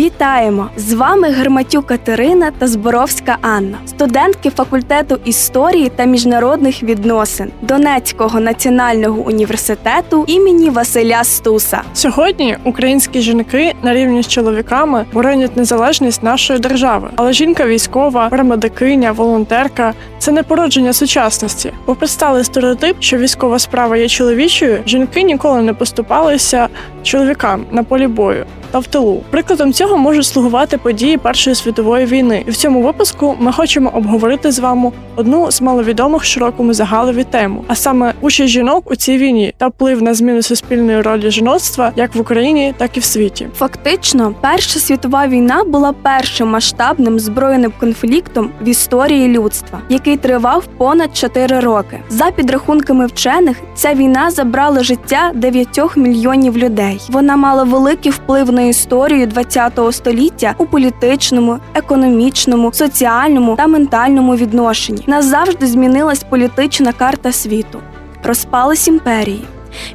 Вітаємо! З вами Герматюк Катерина та Зборовська Анна, студентки факультету історії та міжнародних відносин Донецького національного університету імені Василя Стуса. Сьогодні українські жінки на рівні з чоловіками боронять незалежність нашої держави. Але жінка військова, парамедикиня, волонтерка це не породження сучасності. Попри сталий стереотип, що військова справа є чоловічою, жінки ніколи не поступалися чоловікам на полі бою. В тилу прикладом цього можуть слугувати події Першої світової війни. І в цьому випуску ми хочемо обговорити з вами одну з маловідомих широкому загалові тему, а саме участь жінок у цій війні та вплив на зміну суспільної ролі жіноцтва як в Україні, так і в світі. Фактично, Перша світова війна була першим масштабним збройним конфліктом в історії людства, який тривав понад 4 роки. За підрахунками вчених, ця війна забрала життя 9 мільйонів людей. Вона мала великий вплив на історію ХХ століття у політичному, економічному, соціальному та ментальному відношенні. Назавжди змінилась політична карта світу, розпались імперії.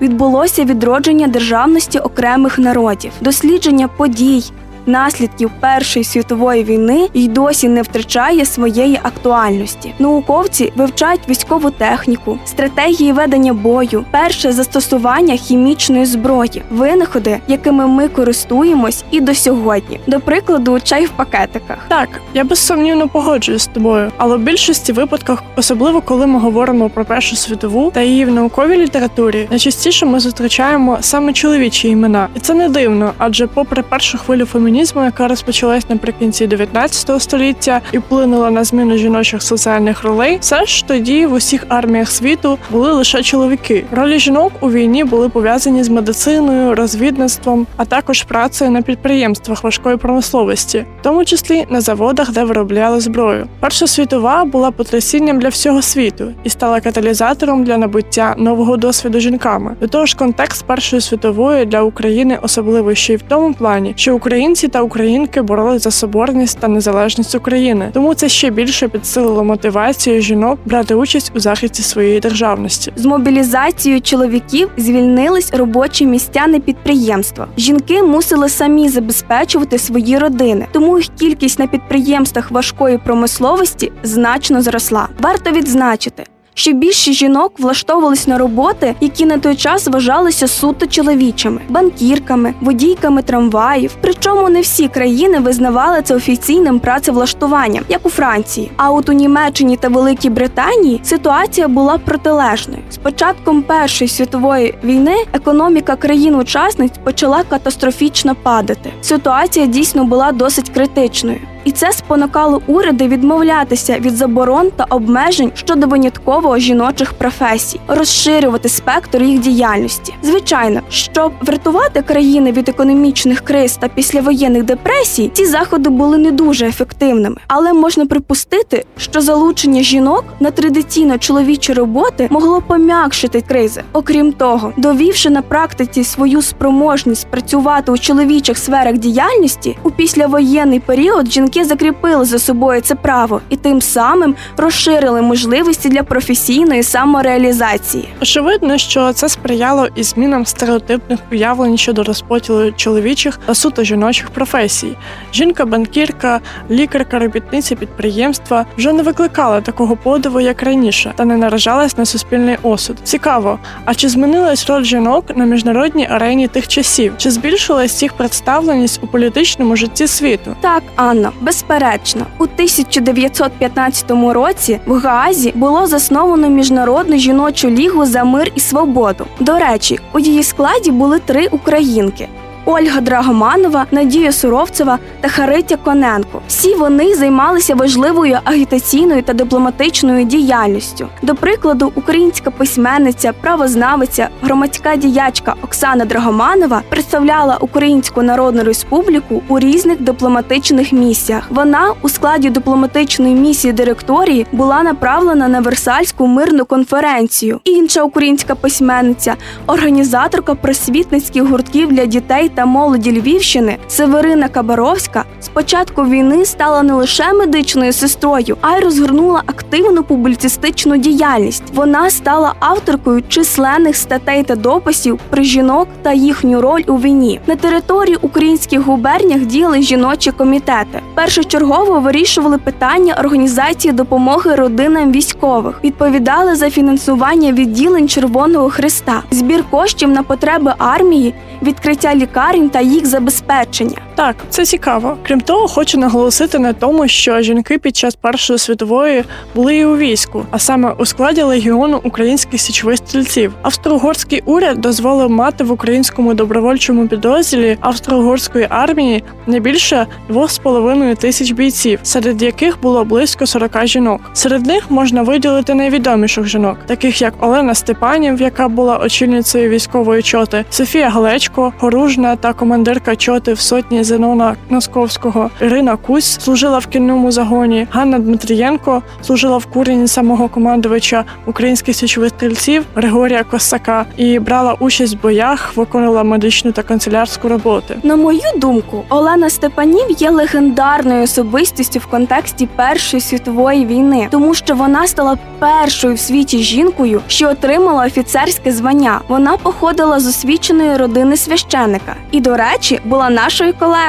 Відбулося відродження державності окремих народів, дослідження подій, наслідків Першої світової війни й досі не втрачає своєї актуальності. Науковці вивчають військову техніку, стратегії ведення бою, перше застосування хімічної зброї, винаходи, якими ми користуємось і до сьогодні. До прикладу, чай в пакетиках. Так, я безсумнівно погоджуюсь з тобою, але в більшості випадках, особливо коли ми говоримо про Першу світову та її в науковій літературі, найчастіше ми зустрічаємо саме чоловічі імена, і це не дивно, адже попри першу хвилю фемінізму, яка розпочалась наприкінці 19 століття і вплинула на зміну жіночих соціальних ролей, все ж тоді в усіх арміях світу були лише чоловіки. Ролі жінок у війні були пов'язані з медициною, розвідництвом, а також працею на підприємствах важкої промисловості, в тому числі на заводах, де виробляли зброю. Перша світова була потрясінням для всього світу і стала каталізатором для набуття нового досвіду жінками. До того ж, контекст Першої світової для України особливий ще й в тому плані, що українці та українки боролись за соборність та незалежність України. Тому це ще більше підсилило мотивацію жінок брати участь у захисті своєї державності. З мобілізацією чоловіків звільнились робочі місця на підприємствах. Жінки мусили самі забезпечувати свої родини, тому їх кількість на підприємствах важкої промисловості значно зросла. Варто відзначити. Що більше жінок влаштовувались на роботи, які на той час вважалися суто чоловічими, банкірками, водійками трамваїв. Причому не всі країни визнавали це офіційним працевлаштуванням, як у Франції. А от у Німеччині та Великій Британії ситуація була протилежною. З початком Першої світової війни економіка країн-учасниць почала катастрофічно падати. Ситуація дійсно була досить критичною. І це спонукало уряди відмовлятися від заборон та обмежень щодо винятково жіночих професій, розширювати спектр їх діяльності. Звичайно, щоб врятувати країни від економічних криз та післявоєнних депресій, ці заходи були не дуже ефективними. Але можна припустити, що залучення жінок на традиційно чоловічі роботи могло пом'якшити кризи. Окрім того, довівши на практиці свою спроможність працювати у чоловічих сферах діяльності, у післявоєнний період жінки закріпили за собою це право і тим самим розширили можливості для професійної самореалізації. Очевидно, що це сприяло і змінам стереотипних уявлень щодо розподілу чоловічих та суто жіночих професій. Жінка-банкірка, лікарка, робітниця підприємства вже не викликала такого подиву, як раніше, та не наражалась на суспільний осуд. Цікаво, а чи змінилась роль жінок на міжнародній арені тих часів? Чи збільшилась їх представленість у політичному житті світу? Так, Анна, безперечно, у 1915 році в Гаазі було засновано міжнародну жіночу лігу за мир і свободу. До речі, у її складі були три українки. Ольга Драгоманова, Надія Суровцева та Харитя Коненко. Всі вони займалися важливою агітаційною та дипломатичною діяльністю. До прикладу, українська письменниця, правознавиця, громадська діячка Оксана Драгоманова представляла Українську Народну Республіку у різних дипломатичних місіях. Вона у складі дипломатичної місії директорії була направлена на Версальську мирну конференцію. Інша українська письменниця, організаторка просвітницьких гуртків для дітей та молоді Львівщини Северина Кабаровська з початку війни стала не лише медичною сестрою, а й розгорнула активну публіцистичну діяльність. Вона стала авторкою численних статей та дописів про жінок та їхню роль у війні. На території українських губернях діяли жіночі комітети. Першочергово вирішували питання організації допомоги родинам військових, відповідали за фінансування відділень Червоного Христа, збір коштів на потреби армії, відкриття лікарень та їх забезпечення. Так, це цікаво. Крім того, хочу наголосити на тому, що жінки під час Першої світової були і у війську, а саме у складі легіону українських січових стрільців. Австро-угорський уряд дозволив мати в українському добровольчому підрозділі австро-угорської армії не більше 2,5 тисяч бійців, серед яких було близько 40 жінок. Серед них можна виділити найвідоміших жінок, таких як Олена Степанів, яка була очільницею військової чоти, Софія Галечко, Горужна та командирка чоти в сотні Зенона Носковського, Ірина Кусь служила в кінному загоні, Ганна Дмитрієнко служила в курені самого командувача українських січових стрільців Григорія Косака і брала участь в боях, виконувала медичну та канцелярську роботи. На мою думку, Олена Степанів є легендарною особистістю в контексті Першої світової війни, тому що вона стала першою в світі жінкою, що отримала офіцерське звання. Вона походила з освіченої родини священика і, до речі, була нашою колегою.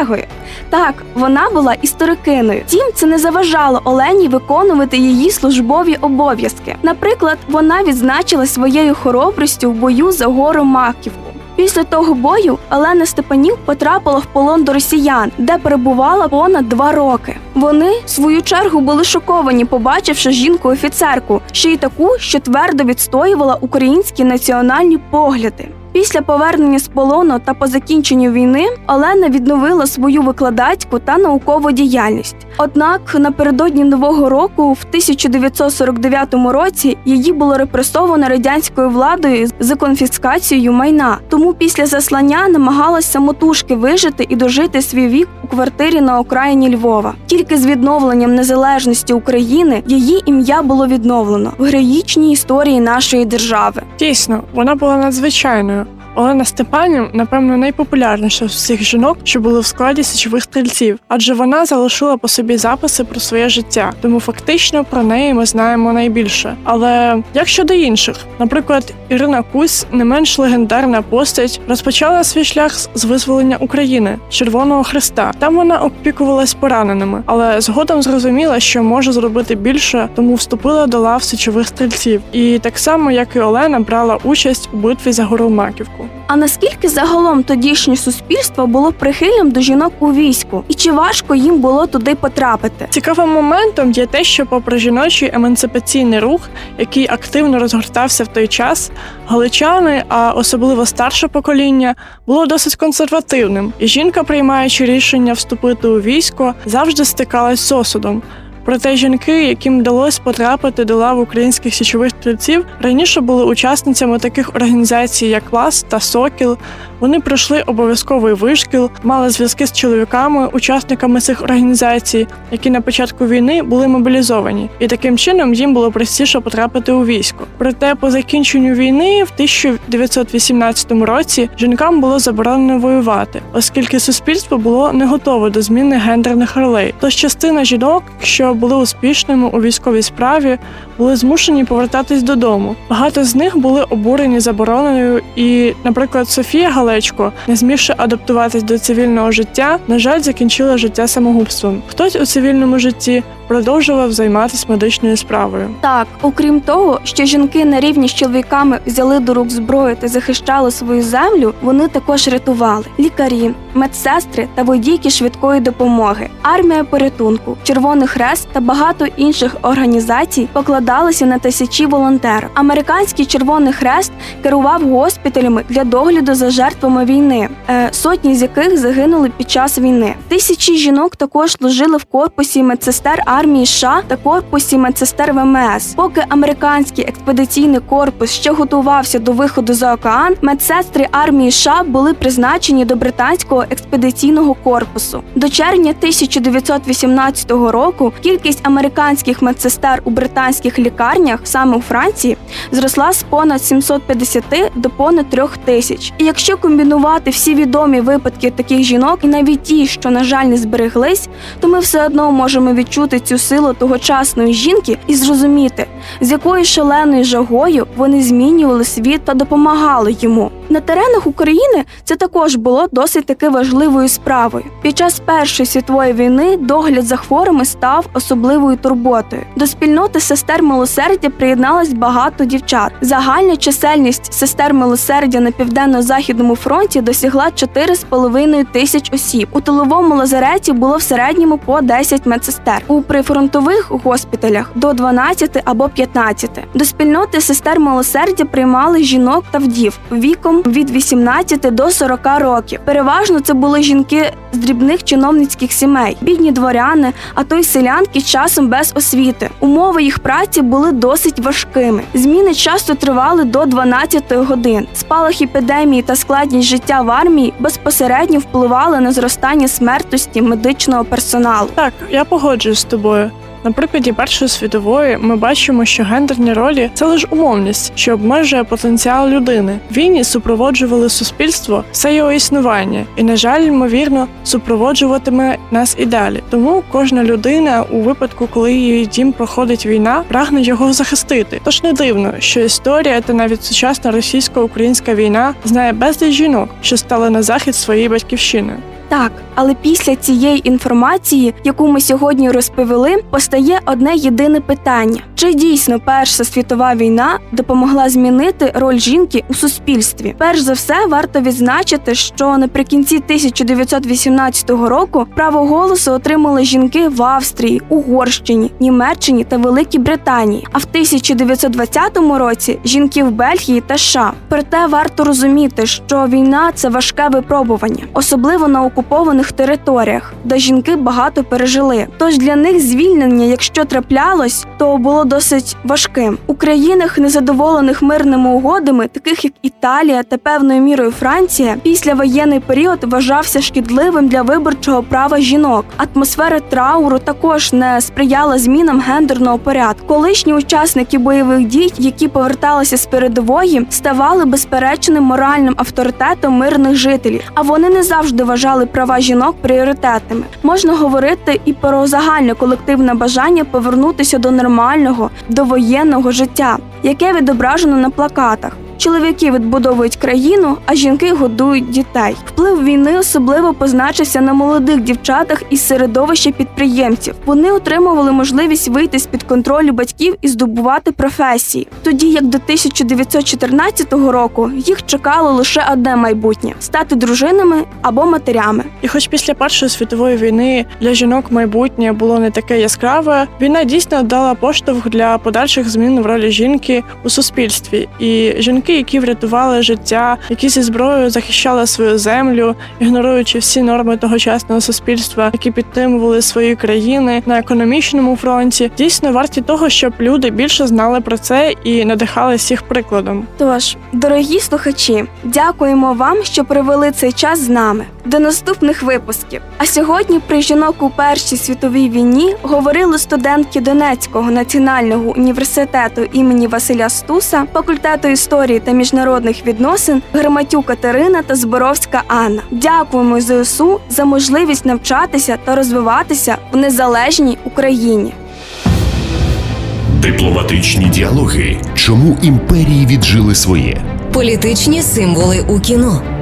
Так, вона була історикиною. Втім, це не заважало Олені виконувати її службові обов'язки. Наприклад, вона відзначила своєю хоробрістю в бою за гору Маківку. Після того бою Олена Степанів потрапила в полон до росіян, де перебувала понад два роки. Вони, в свою чергу, були шоковані, побачивши жінку-офіцерку, ще й таку, що твердо відстоювала українські національні погляди. Після повернення з полону та по закінченню війни Олена відновила свою викладацьку та наукову діяльність. Однак напередодні нового року, в 1949 році, її було репресовано радянською владою з конфіскацією майна. Тому після заслання намагалась самотужки вижити і дожити свій вік квартирі на окраїні Львова. Тільки з відновленням незалежності України її ім'я було відновлено в героїчній історії нашої держави. Дійсно, вона була надзвичайною. Олена Степанів, напевно, найпопулярніша з всіх жінок, що були в складі січових стрільців, адже вона залишила по собі записи про своє життя, тому фактично про неї ми знаємо найбільше. Але як щодо інших, наприклад, Ірина Кусь, не менш легендарна постать, розпочала свій шлях з визволення України Червоного Христа. Там вона опікувалась пораненими, але згодом зрозуміла, що може зробити більше, тому вступила до лав січових стрільців. І так само, як і Олена, брала участь у битві за гору Маківку. А наскільки загалом тодішнє суспільство було прихильним до жінок у війську, і чи важко їм було туди потрапити? Цікавим моментом є те, що, попри жіночий емансипаційний рух, який активно розгортався в той час, галичани, а особливо старше покоління, було досить консервативним, і жінка, приймаючи рішення вступити у військо, завжди стикалась з осудом. Проте жінки, яким вдалося потрапити до лав українських січових стрільців, раніше були учасницями таких організацій, як Клас та Сокіл. Вони пройшли обов'язковий вишкіл, мали зв'язки з чоловіками, учасниками цих організацій, які на початку війни були мобілізовані, і таким чином їм було простіше потрапити у військо. Проте по закінченню війни в 1918 році жінкам було заборонено воювати, оскільки суспільство було не готове до зміни гендерних ролей. Тож частина жінок, що були успішними у військовій справі, були змушені повертатись додому. Багато з них були обурені забороненою, і, наприклад, Софія Галечко, не змігши адаптуватись до цивільного життя, на жаль, закінчила життя самогубством. Хтось у цивільному житті продовжував займатися медичною справою. Так, окрім того, що жінки на рівні з чоловіками взяли до рук зброю та захищали свою землю, вони також рятували лікарі, медсестри та водійки швидкої допомоги, армія порятунку, Червоний Хрест та багато інших організацій покладалися на тисячі волонтерів. Американський Червоний Хрест керував госпіталями для догляду за жертвами війни, е, сотні з яких загинули під час війни. Тисячі жінок також служили в корпусі медсестер армії США та корпусі медсестер ВМС. Поки американський експедиційний корпус ще готувався до виходу за океан, медсестри армії США були призначені до британського експедиційного корпусу. До червня 1918 року кількість американських медсестер у британських лікарнях саме у Франції зросла з понад 750 до понад 3 тисяч. І якщо комбінувати всі відомі випадки таких жінок, і навіть ті, що на жаль не збереглись, то ми все одно можемо відчути цю силу тогочасної жінки і зрозуміти, з якою шаленою жагою вони змінювали світ та допомагали йому. На теренах України це також було досить таки важливою справою. Під час Першої світової війни догляд за хворими став особливою турботою. До спільноти сестер милосердя приєдналось багато дівчат. Загальна чисельність сестер милосердя на південно-західному фронті досягла 4,5 тисяч осіб. У тиловому лазареті було в середньому по 10 медсестер. У прифронтових госпіталях до 12 або 15. До спільноти сестер милосердя приймали жінок та вдів віком від 18 до 40 років. Переважно це були жінки з дрібних чиновницьких сімей, бідні дворяни, а то й селянки часом без освіти. Умови їх праці були досить важкими. Зміни часто тривали до 12 годин. Спалах епідемії та складність життя в армії безпосередньо впливали на зростання смертності медичного персоналу. Так, я погоджуюсь з тобою. На прикладі Першої світової ми бачимо, що гендерні ролі це лише умовність, що обмежує потенціал людини. Війні супроводжували суспільство все його існування, і, на жаль, ймовірно, супроводжуватиме нас і далі. Тому кожна людина у випадку, коли її дім проходить війна, прагне його захистити. Тож не дивно, що історія та навіть сучасна російсько-українська війна знає безліч жінок, що стали на захист своєї батьківщини. Так, але після цієї інформації, яку ми сьогодні розповіли, постає одне єдине питання: чи дійсно Перша світова війна допомогла змінити роль жінки у суспільстві? Перш за все, варто відзначити, що наприкінці 1918 року право голосу отримали жінки в Австрії, Угорщині, Німеччині та Великій Британії. А в 1920 році жінки в Бельгії та США. Проте варто розуміти, що війна це важке випробування, особливо на окупованих територіях, де жінки багато пережили. Тож для них звільнення, якщо траплялось, то було досить важким. У країнах, незадоволених мирними угодами, таких як Італія та певною мірою Франція, післявоєнний період вважався шкідливим для виборчого права жінок. Атмосфера трауру також не сприяла змінам гендерного порядку. Колишні учасники бойових дій, які поверталися з передової, ставали безперечним моральним авторитетом мирних жителів, а вони не завжди вважали права жінок пріоритетними. Можна говорити і про загальне колективне бажання повернутися до нормального довоєнного життя, яке відображено на плакатах. Чоловіки відбудовують країну, а жінки годують дітей. Вплив війни особливо позначився на молодих дівчатах із середовища підприємців. Вони отримували можливість вийти з під контролю батьків і здобувати професії. Тоді як до 1914 року їх чекало лише одне майбутнє стати дружинами або матерями. І хоч після Першої світової війни для жінок майбутнє було не таке яскраве, війна дійсно дала поштовх для подальших змін в ролі жінки у суспільстві. І жінки, які врятували життя, які зі зброєю захищали свою землю, ігноруючи всі норми тогочасного суспільства, які підтримували свої країни на економічному фронті, дійсно варті того, щоб люди більше знали про це і надихалися їх прикладом. Тож, дорогі слухачі, дякуємо вам, що провели цей час з нами. До наступних випусків. А сьогодні про жінок у Першій світовій війні говорили студентки Донецького національного університету імені Василя Стуса, факультету історії та міжнародних відносин Громатюк Катерина та Зборовська Анна. Дякуємо ЗСУ за можливість навчатися та розвиватися в незалежній Україні. Дипломатичні діалоги. Чому імперії віджили своє? Політичні символи у кіно.